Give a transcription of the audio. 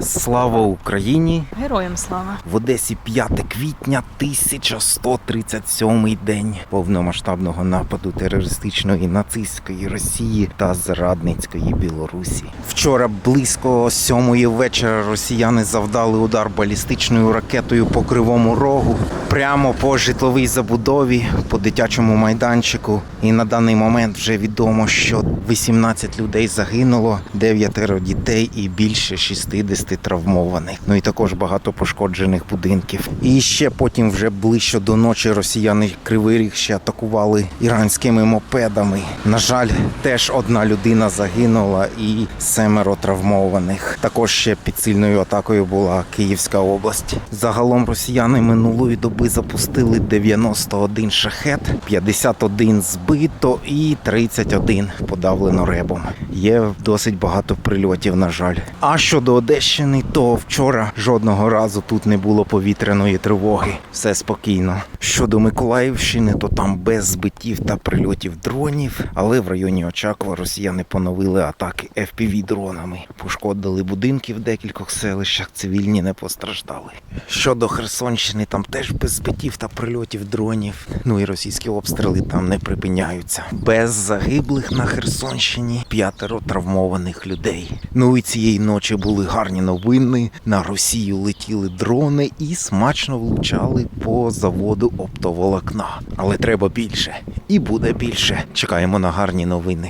Слава Україні! Героям слава. В Одесі 5 квітня 1137 день повномасштабного нападу терористичної нацистської Росії та зрадницької Білорусі. Вчора близько сьомої вечора росіяни завдали удар балістичною ракетою по кривому рогу прямо по житловій забудові, по дитячому майданчику. І на даний момент вже відомо, що 18 людей загинуло, 9 дітей і більше 60 травмованих. Ну і також багато пошкоджених будинків. І ще потім, вже ближче до ночі, росіяни Кривий Ріг ще атакували іранськими мопедами. На жаль, теж одна людина загинула і семеро травмованих. Також ще під сильною атакою була Київська область. Загалом росіяни минулої доби запустили 91 шахет, 51 збито і 31 подавлено ребом. Є досить багато прильотів, на жаль. А щодо Одещини, то вчора жодного разу тут не було повітряної тривоги. Все спокійно. Щодо Миколаївщини, то там без збиттів та прильотів дронів, але в районі Очакова росіяни поновили атаки fpv дронами. Пошкодили будинки в декількох селищах, цивільні не постраждали. Щодо Херсонщини, там теж без збиттів та прильотів дронів. Ну і російські обстріли там не припиняються. Без загиблих на Херсонщині п'ятеро травмованих людей. Ну і цієї ночі були гарні новини. На Росію летіли дрони і смачно влучали по заводу оптоволокна. Але треба більше. І буде більше. Чекаємо на гарні новини.